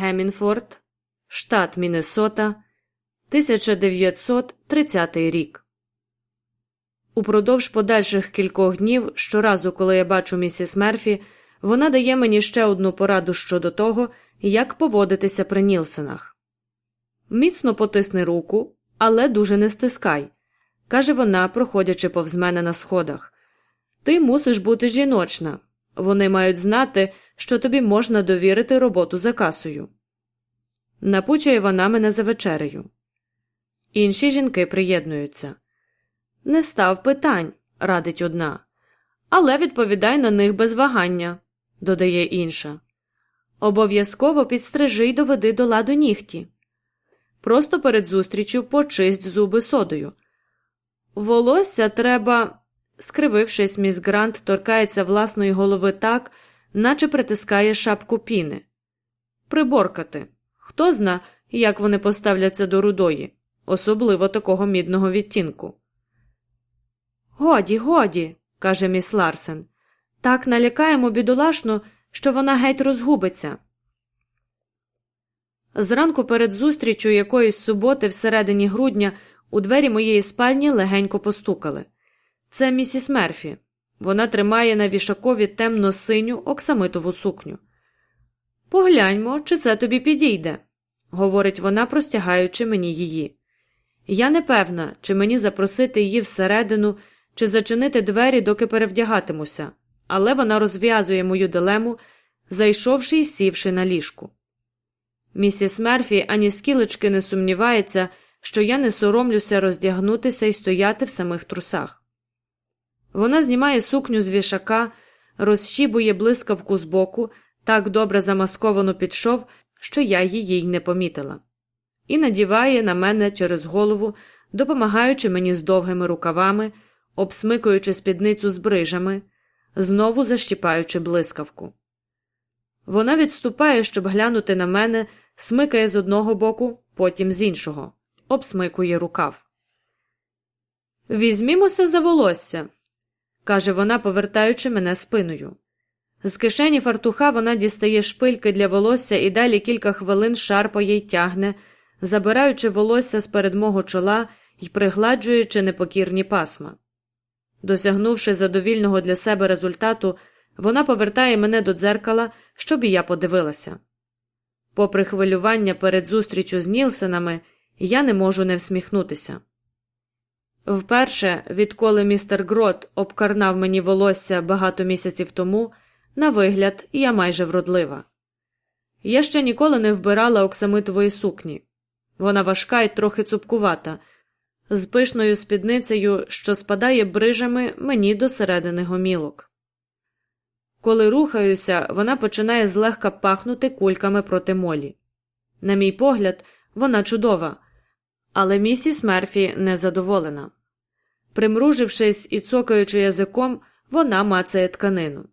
Гемінфорд, штат Міннесота, 1930 рік. Упродовж подальших кількох днів, щоразу, коли я бачу місіс Мерфі, вона дає мені ще одну пораду щодо того, як поводитися при Нілсенах. Міцно потисни руку, але дуже не стискай, каже вона, проходячи повз мене на сходах. Ти мусиш бути жіночна. Вони мають знати, що тобі можна довірити роботу за касою. Напучує вона мене за вечерею. Інші жінки приєднуються. Не став питань, радить одна. Але відповідай на них без вагання, додає інша. Обов'язково підстрижи й доведи до ладу нігті. Просто перед зустрічю почисть зуби содою. Волосся треба, скривившись, міс Грант торкається власної голови так, наче притискає шапку піни. Приборкати. Хто зна, як вони поставляться до рудої, особливо такого мідного відтінку. Годі, годі, каже міс Ларсен. Так налякаємо бідолашну, що вона геть розгубиться. Зранку перед зустрічю якоїсь суботи всередині грудня у двері моєї спальні легенько постукали. Це місіс Мерфі. Вона тримає на вішакові темно синю оксамитову сукню. Погляньмо, чи це тобі підійде, говорить вона, простягаючи мені її. Я не певна, чи мені запросити її всередину, чи зачинити двері, доки перевдягатимуся, але вона розв'язує мою дилему, зайшовши і сівши на ліжку. Місіс Мерфі ані скілечки не сумнівається, що я не соромлюся роздягнутися і стояти в самих трусах. Вона знімає сукню з вішака, розщібує блискавку збоку, так добре замасковану під шов, що я її й не помітила, і надіває на мене через голову, допомагаючи мені з довгими рукавами, обсмикуючи спідницю з брижами, знову защіпаючи блискавку. Вона відступає, щоб глянути на мене, смикає з одного боку, потім з іншого, обсмикує рукав. Візьмімося за волосся, каже вона, повертаючи мене спиною. З кишені фартуха вона дістає шпильки для волосся і далі кілька хвилин шарпає й тягне, забираючи волосся з перед мого чола і пригладжуючи непокірні пасма. Досягнувши задовільного для себе результату, вона повертає мене до дзеркала, щоб і я подивилася. Попри хвилювання перед зустрічю з Нілсенами, я не можу не всміхнутися. Вперше, відколи містер Грот обкарнав мені волосся багато місяців тому, на вигляд, я майже вродлива. Я ще ніколи не вбирала оксамитової сукні. Вона важка і трохи цупкувата, з пишною спідницею, що спадає брижами мені до середини гомілок. Коли рухаюся, вона починає злегка пахнути кульками проти молі. На мій погляд, вона чудова, але місіс Мерфі незадоволена. Примружившись і цокаючи язиком, вона мацає тканину.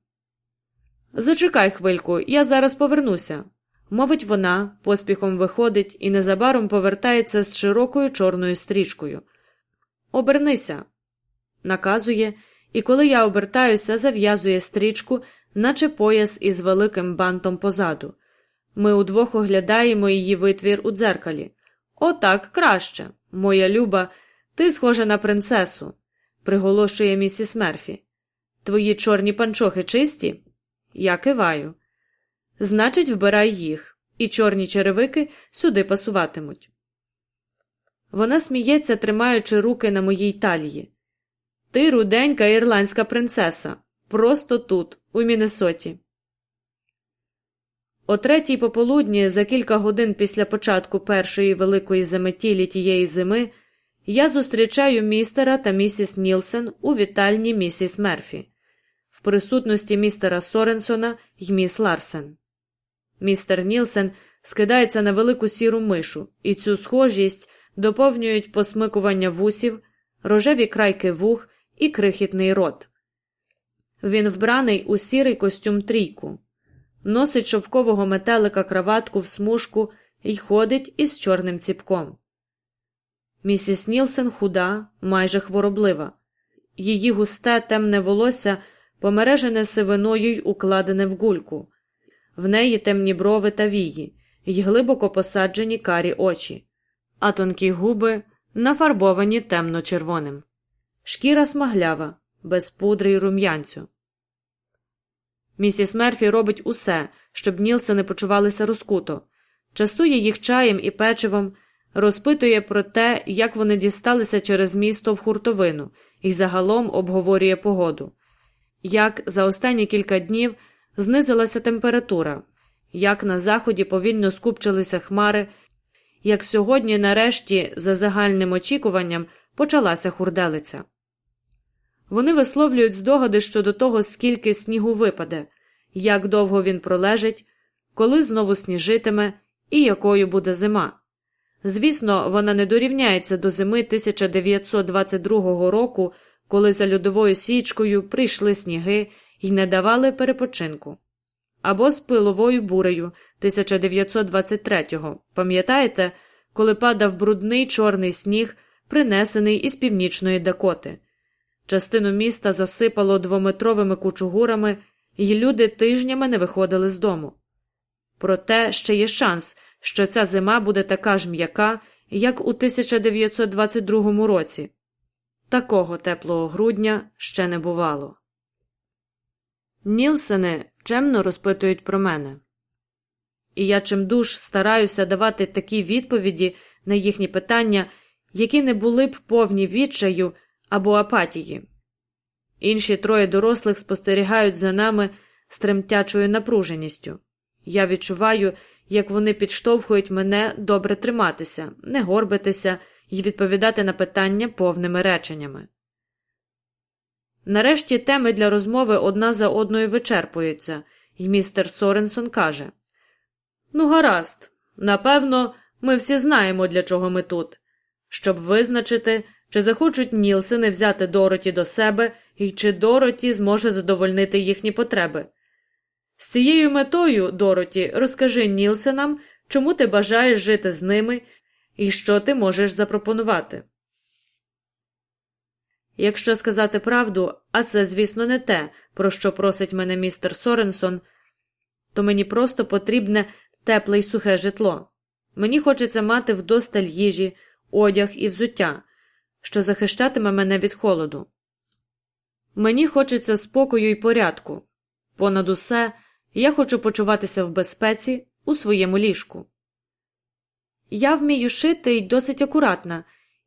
Зачекай хвильку, я зараз повернуся, мовить вона, поспіхом виходить і незабаром повертається з широкою чорною стрічкою. Обернися, наказує, і коли я обертаюся, зав'язує стрічку, наче пояс із великим бантом позаду. Ми удвох оглядаємо її витвір у дзеркалі. Отак краще, моя люба, ти схожа на принцесу, приголошує місіс Мерфі. Твої чорні панчохи чисті? Я киваю. Значить, вбирай їх, і чорні черевики сюди пасуватимуть. Вона сміється, тримаючи руки на моїй талії. Ти руденька ірландська принцеса. Просто тут, у Міннесоті. О третій пополудні, за кілька годин після початку першої великої заметілі тієї зими, я зустрічаю містера та місіс Нілсен у вітальні місіс Мерфі, в присутності містера Соренсона й міс Ларсен. Містер Нілсен скидається на велику сіру мишу, і цю схожість доповнюють посмикування вусів, рожеві крайки вух і крихітний рот. Він вбраний у сірий костюм трійку, носить шовкового метелика краватку в смужку і ходить із чорним ціпком. Місіс Нілсен худа, майже хвороблива. Її густе темне волосся помережене сивиною й укладене в гульку, в неї темні брови та вії, й глибоко посаджені карі очі, а тонкі губи нафарбовані темно-червоним, шкіра смаглява, без пудри й рум'янцю. Місіс Мерфі робить усе, щоб Нілсени почувалися розкуто, частує їх чаєм і печивом, розпитує про те, як вони дісталися через місто в хуртовину, і загалом обговорює погоду, як за останні кілька днів знизилася температура, як на заході повільно скупчилися хмари, як сьогодні, нарешті, за загальним очікуванням, почалася хурделиця. Вони висловлюють здогади щодо того, скільки снігу випаде, як довго він пролежить, коли знову сніжитиме і якою буде зима. Звісно, вона не дорівняється до зими 1922 року, коли за льодовою січкою прийшли сніги і не давали перепочинку. Або з пиловою бурею 1923-го, пам'ятаєте, коли падав брудний чорний сніг, принесений із північної Дакоти. Частину міста засипало двометровими кучугурами, і люди тижнями не виходили з дому. Проте ще є шанс, що ця зима буде така ж м'яка, як у 1922 році. Такого теплого грудня ще не бувало. Нілсени чемно розпитують про мене. І я чимдуж стараюся давати такі відповіді на їхні питання, які не були б повні відчаю або апатії. Інші троє дорослих спостерігають за нами з тремтячою напруженістю. Я відчуваю, як вони підштовхують мене добре триматися, не горбитися і відповідати на питання повними реченнями. Нарешті теми для розмови одна за одною вичерпуються, і містер Соренсон каже Ну, гаразд, напевно, ми всі знаємо, для чого ми тут, щоб визначити, чи захочуть Нілсени взяти Дороті до себе і чи Дороті зможе задовольнити їхні потреби. З цією метою, Дороті, розкажи Нілсенам, чому ти бажаєш жити з ними і що ти можеш запропонувати. Якщо сказати правду, а це, звісно, не те, про що просить мене містер Соренсон, то мені просто потрібне тепле й сухе житло. Мені хочеться мати вдосталь їжі, одяг і взуття, що захищатиме мене від холоду. Мені хочеться спокою і порядку. Понад усе я хочу почуватися в безпеці у своєму ліжку. Я вмію шити й досить акуратна,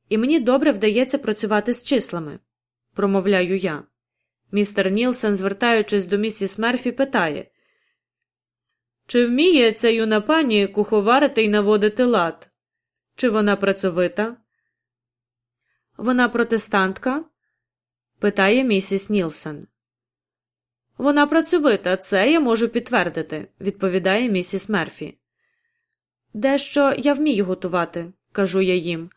і мені добре вдається працювати з числами, промовляю я. Містер Нілсен, звертаючись до місіс Мерфі, питає Чи вміє ця юна пані куховарити й наводити лад? Чи вона працьовита? Вона протестантка? питає місіс Нілсен. Вона працьовита, це я можу підтвердити, відповідає місіс Мерфі. Дещо я вмію готувати, кажу я їм.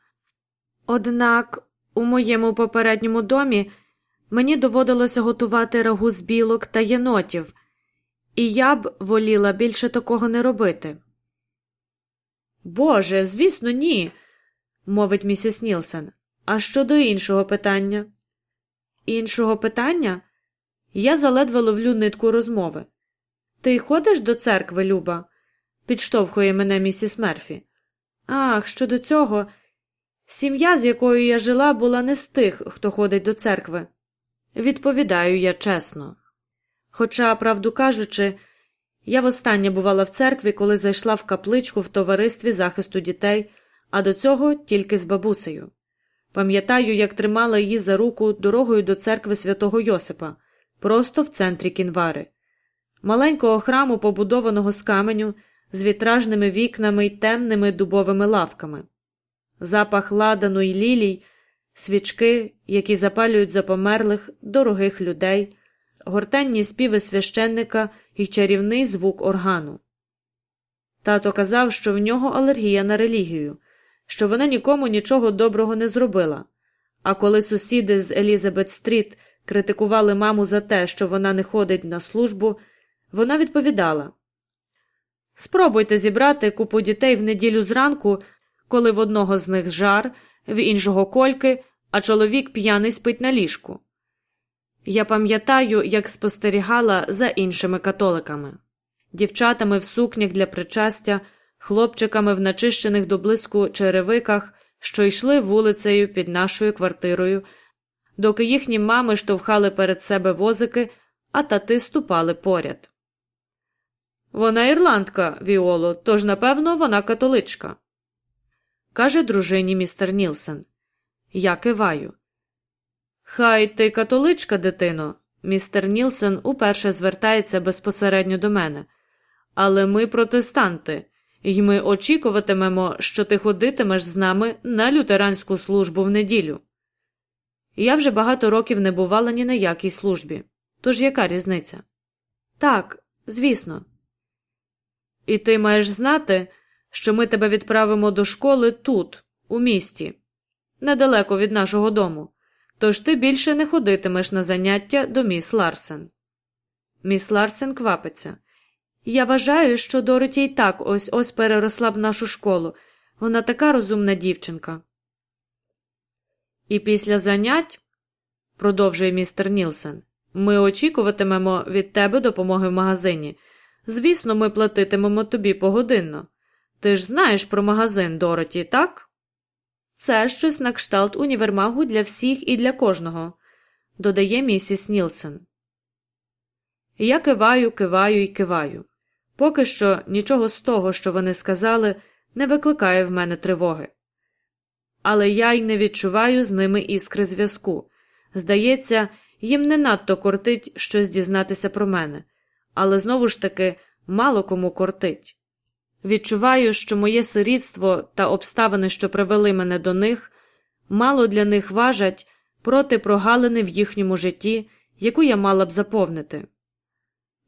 Однак у моєму попередньому домі мені доводилося готувати рагу з білок та єнотів, і я б воліла більше такого не робити. Боже, звісно, ні, мовить місіс Нілсен. А щодо іншого питання? Іншого питання? Я заледве ловлю нитку розмови. Ти ходиш до церкви, Люба? підштовхує мене місіс Мерфі. Ах, щодо цього, сім'я, з якою я жила, була не з тих, хто ходить до церкви. Відповідаю я чесно. Хоча, правду кажучи, я востаннє бувала в церкві, коли зайшла в капличку в товаристві захисту дітей, а до цього тільки з бабусею. Пам'ятаю, як тримала її за руку дорогою до церкви святого Йосипа, просто в центрі кінвари, маленького храму, побудованого з каменю, з вітражними вікнами й темними дубовими лавками, запах ладану й лілій, свічки, які запалюють за померлих, дорогих людей, гортенні співи священника і чарівний звук органу. Тато казав, що в нього алергія на релігію що вона нікому нічого доброго не зробила. А коли сусіди з Елізабет Стріт критикували маму за те, що вона не ходить на службу, вона відповідала. Спробуйте зібрати купу дітей в неділю зранку, коли в одного з них жар, в іншого кольки, а чоловік п'яний спить на ліжку. Я пам'ятаю, як спостерігала за іншими католиками, дівчатами в сукнях для причастя хлопчиками в начищених до блиску черевиках, що йшли вулицею під нашою квартирою, доки їхні мами штовхали перед себе возики, а тати ступали поряд. Вона ірландка, Віоло, тож, напевно, вона католичка. каже дружині містер Нілсен. Я киваю. Хай ти католичка, дитино. Містер Нілсен уперше звертається безпосередньо до мене. Але ми протестанти, і ми очікуватимемо, що ти ходитимеш з нами на лютеранську службу в неділю. Я вже багато років не бувала ні на якій службі. Тож яка різниця? Так, звісно. І ти маєш знати, що ми тебе відправимо до школи тут, у місті, недалеко від нашого дому. Тож ти більше не ходитимеш на заняття до міс Ларсен. Міс Ларсен квапиться. Я вважаю, що Дороті й так ось ось переросла б нашу школу. Вона така розумна дівчинка. І після занять, продовжує містер Нілсен, ми очікуватимемо від тебе допомоги в магазині. Звісно, ми платитимемо тобі погодинно. Ти ж знаєш про магазин Дороті, так? Це щось на кшталт універмагу для всіх і для кожного, додає місіс Нілсен. Я киваю, киваю і киваю. Поки що нічого з того, що вони сказали, не викликає в мене тривоги. Але я й не відчуваю з ними іскри зв'язку. Здається, їм не надто кортить щось дізнатися про мене, але знову ж таки мало кому кортить. Відчуваю, що моє сирітство та обставини, що привели мене до них, мало для них важать проти прогалини в їхньому житті, яку я мала б заповнити.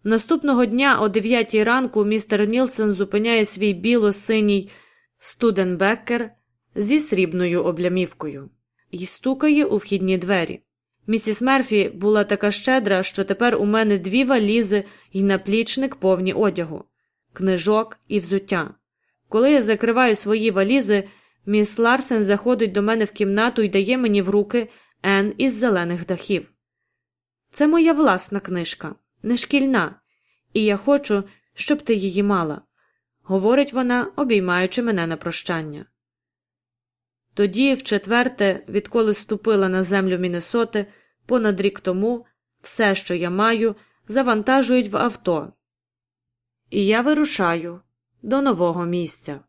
Наступного дня о 9 ранку містер Нілсен зупиняє свій біло-синій студенбеккер зі срібною облямівкою і стукає у вхідні двері. Місіс Мерфі була така щедра, що тепер у мене дві валізи і наплічник повні одягу, книжок і взуття. Коли я закриваю свої валізи, міс Ларсен заходить до мене в кімнату і дає мені в руки Ен із зелених дахів. Це моя власна книжка, не шкільна, і я хочу, щоб ти її мала, говорить вона, обіймаючи мене на прощання. Тоді, вчетверте, відколи ступила на землю Міннесоти, понад рік тому, все, що я маю, завантажують в авто. І я вирушаю до нового місця.